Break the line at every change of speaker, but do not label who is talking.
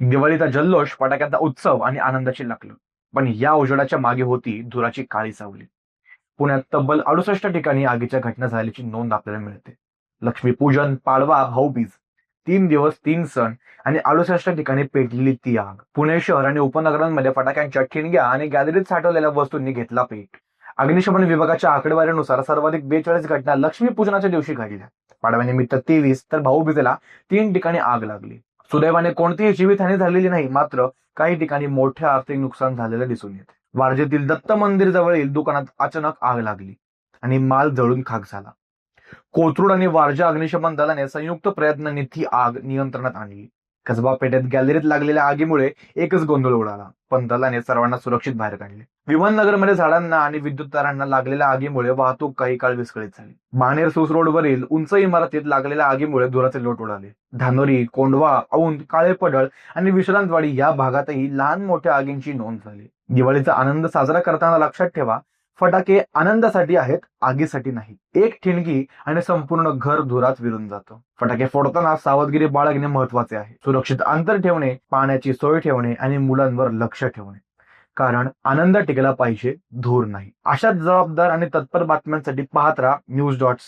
दिवाळीचा जल्लोष फटाक्यांचा उत्सव आणि आनंदाची लकल पण या उजेडाच्या मागे होती धुराची काळी सावली. पुण्यात तब्बल अडुसष्ट ठिकाणी आगीच्या घटना झाल्याची नोंद आपल्याला मिळते. लक्ष्मीपूजन पाडवा भाऊबीज तीन दिवस तीन सण आणि अडुसष्ट ठिकाणी पेटलेली ती आग. पुणे शहर आणि उपनगरांमध्ये फटाक्यांच्या ठिणग्या आणि गॅलरीत साठवलेल्या वस्तूंनी घेतला पेट. अग्निशमन विभागाच्या आकडेवारीनुसार सर्वाधिक बेचाळीस घटना लक्ष्मीपूजनाच्या दिवशी घडल्या. पाडव्यानिमित्त तेवीस तर भाऊबीजेला तीन ठिकाणी आग लागली. सुदैवाने कोणतीही जीवितहानी झालेली नाही मात्र काही ठिकाणी मोठे आर्थिक नुकसान झालेलं दिसून येते. वारजेतील दत्त मंदिर जवळील दुकानात अचानक आग लागली आणि माल जळून खाक झाला. कोथरूड आणि वारजा अग्निशमन दलाने संयुक्त प्रयत्नांनी ती आग नियंत्रणात आणली. कसबा पेठेत गॅलरीत लागलेल्या आगीमुळे एकच गोंधळ उडाला. पण दलाने सर्वांना सुरक्षित बाहेर काढले. विमाननगरमध्ये झाडांना आणि विद्युत तारांना लागलेल्या आगीमुळे वाहतूक काही काळ विस्कळीत झाली. बाणेर सुस रोडवरील उंच इमारतीत लागलेल्या आगीमुळे धुराचे लोट उडाले. धानोरी कोंडवा औंध काळे पडळ आणि विश्रांतवाडी या भागातही लहान मोठ्या आगींची नोंद झाली. दिवाळीचा आनंद साजरा करताना लक्षात ठेवा फटाके आनंदासाठी आहेत आगीसाठी नाही. एक ठिणगी आणि संपूर्ण घर धुरात विरून जातं. फटाके फोडताना सावधगिरी बाळगणे महत्त्वाचे आहे. सुरक्षित अंतर ठेवणे पाण्याची सोय ठेवणे आणि मुलांवर लक्ष ठेवणे. कारण आनंद टिकला पाहिजे धूर नाही. अशाच जबाबदार आणि तत्पर बातम्यांसाठी पाहत राहा न्यूज डॉट्स.